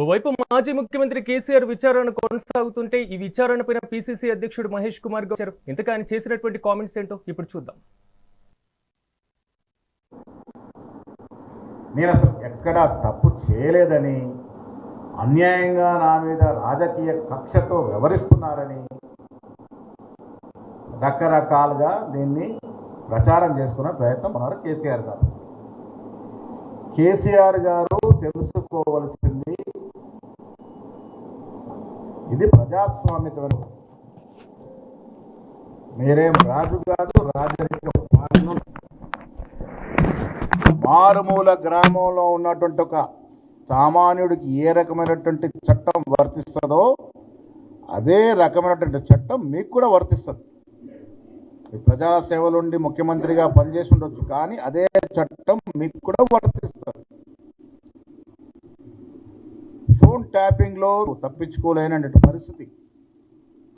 ఓవైపు మాజీ ముఖ్యమంత్రి కేసీఆర్ విచారణ కొనసాగుతుంటే ఈ విచారణపై పీసీసీ అధ్యక్షుడు మహేష్ కుమార్ గారు ఇంతకు ఆయన చేసినటువంటి కామెంట్స్ ఏంటో ఇప్పుడు చూద్దాం. నేను అసలు ఎక్కడా తప్పు చేయలేదని అన్యాయంగా నా మీద రాజకీయ కక్షతో వ్యవహరిస్తున్నారని రకరకాలుగా దీన్ని ప్రచారం చేసుకునే ప్రయత్నం ఉన్నారు కేసీఆర్ గారు. కేసీఆర్ గారు తెలుసుకోవాల్సి ఇది ప్రజాస్వామికమైన మీరేం రాజు కాదు రాజరికం మారుమూల గ్రామంలో ఉన్నటువంటి ఒక సామాన్యుడికి ఏ రకమైనటువంటి చట్టం వర్తిస్తుందో అదే రకమైనటువంటి చట్టం మీకు కూడా వర్తిస్తుంది. మీ ప్రజా సేవలుండి ముఖ్యమంత్రిగా పనిచేసి ఉండొచ్చు కానీ అదే చట్టం మీకు కూడా వర్తిస్తుంది. ఫోన్ ట్యాపింగ్లో తప్పించుకోలేనటువంటి పరిస్థితి.